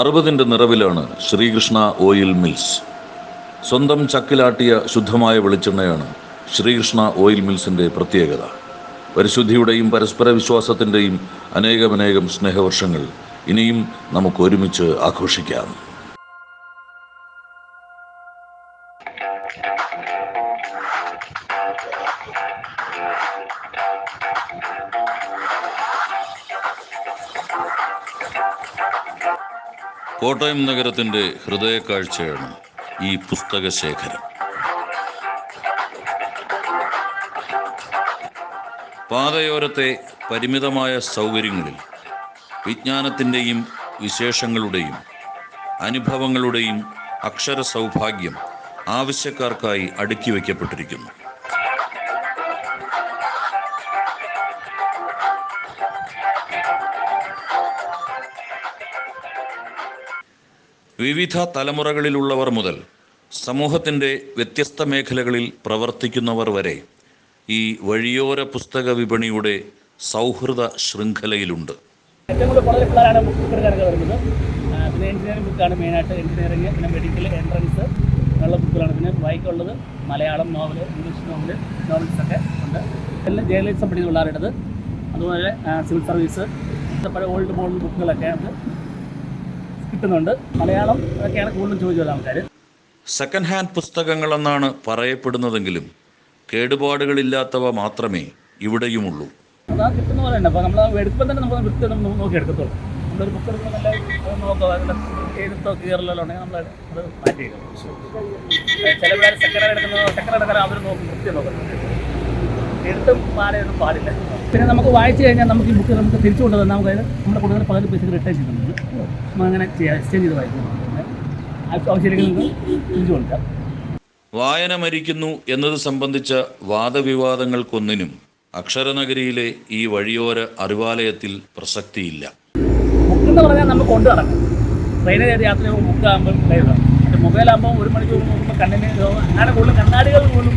അറുപതിന്റെ നിറവിലാണ് Sreekrishna oil mills. സ്വന്തം ചക്കിലാട്ടിയ ശുദ്ധമായ വെളിച്ചെണ്ണയാണ് ശ്രീകൃഷ്ണ ഓയിൽ മിൽസിന്റെ പ്രത്യേകത. പരിശുദ്ധിയുടെയും പരസ്പര വിശ്വാസത്തിന്റെയും അനേകമനേകം സ്നേഹവർഷങ്ങൾ ഇനിയും നമുക്ക് ഒരുമിച്ച് ആഘോഷിക്കാം. കോട്ടയം നഗരത്തിന്റെ ഹൃദയക്കാഴ്ചയാണ് ഈ പുസ്തക ശേഖരം പാതയോരത്തെ പരിമിതമായ സൗകര്യങ്ങളിൽ വിജ്ഞാനത്തിന്റെയും വിശേഷങ്ങളുടെയും അനുഭവങ്ങളുടെയും അക്ഷര സൗഭാഗ്യം ആവശ്യക്കാർക്കായി അടുക്കി വയ്ക്കപ്പെട്ടിരിക്കുന്നു. വിവിധ തലമുറകളിലുള്ളവർ മുതൽ സമൂഹത്തിന്റെ വ്യത്യസ്ത മേഖലകളിൽ പ്രവർത്തിക്കുന്നവർ വരെ ഈ വഴിയോര പുസ്തക വിപണിയുടെ സൗഹൃദ ശൃംഖലയിലുണ്ട്. ഏറ്റവും കൂടുതൽ കൂടുതൽ പിള്ളേരാണ് പിന്നെ എഞ്ചിനീയറിംഗ് ബുക്കാണ് മെയിനായിട്ട് എഞ്ചിനീയറിംഗ് പിന്നെ മെഡിക്കൽ എൻട്രൻസ് ഉള്ള ബുക്കുകളാണ് പിന്നെ വായിക്കുള്ളത് Malayalam novel English novel novels ഒക്കെ ഉണ്ട്. എല്ലാം ജേർണലിസം പഠിക്കുന്ന പിള്ളേരുടേത്. അതുപോലെ സിവിൽ സർവീസ് പല ഓൾഡ് മോഡൽ ബുക്കുകളൊക്കെ അത് കിട്ടുന്നുണ്ട്. മലയാളം അതൊക്കെയാണ് കൂടുതലും ചോദിച്ചത് ആൾക്കാർ സെക്കൻഡ് ഹാൻഡ് പുസ്തകങ്ങളെന്നാണ് പറയപ്പെടുന്നതെങ്കിലും കേടുപാടുകളില്ലാത്തവ മാത്രമേ ഇവിടെയുമുള്ളൂ. അതാ കിട്ടുന്ന പോലെ തന്നെ. അപ്പോൾ നമ്മൾ എടുക്കുമ്പോൾ തന്നെ നമ്മൾ വൃത്തി നമ്മൾ നോക്കി എടുക്കത്തുള്ളൂ. നമ്മളൊരു ബുക്ക് എടുക്കുമ്പോൾ നല്ല നോക്കുക. അതിന്റെ എഴുത്തോ കീറലോ ഉണ്ടെങ്കിൽ നമ്മൾ അത് മാറ്റി ചില പിള്ളേർ സെക്കൻഡ് എടുക്കുന്ന സെക്കൻഡ് എടുക്കാൻ അവർ നോക്കും. വൃത്തി നോക്കുന്നത് എഴുത്തും മാലയൊന്നും പാടില്ല. പിന്നെ നമുക്ക് വായിച്ചു കഴിഞ്ഞാൽ നമുക്ക് ഈ ബുക്ക് നമുക്ക് തിരിച്ചു കൊണ്ടുവന്നാൽ നമുക്ക് നമ്മുടെ കൂടുതൽ പകുതി പൈസക്ക് റിട്ടേൺ ചെയ്തിട്ടുണ്ട്. നമ്മൾ അങ്ങനെ എക്സ്ചേഞ്ച് ചെയ്ത് വായിക്കുന്നുണ്ട് ആവശ്യമില്ലെങ്കിൽ നമുക്ക് തിരിച്ചു കൊടുക്കാം. വായന മരിക്കുന്നു എന്നത് സംബന്ധിച്ച വാദവിവാദങ്ങൾക്കൊന്നിനും അക്ഷരനഗരിയിലെ ഈ വഴിയോര അറിവാലയത്തിൽ പ്രസക്തിയില്ല. ബുക്ക് എന്ന് പറഞ്ഞാൽ നമുക്ക് കൊണ്ടു നടക്കാം. ട്രെയിനിൽ യാത്ര ചെയ്യുമ്പോൾ ബുക്ക് ആകുമ്പോൾ കഴിയുക മൊബൈൽ മൊബൈലാകുമ്പോൾ ഒരു മണിക്കൂർ നോക്കുമ്പോൾ കണ്ണിന് അങ്ങനെ കൂടുതൽ കണ്ണാടികൾ പോലും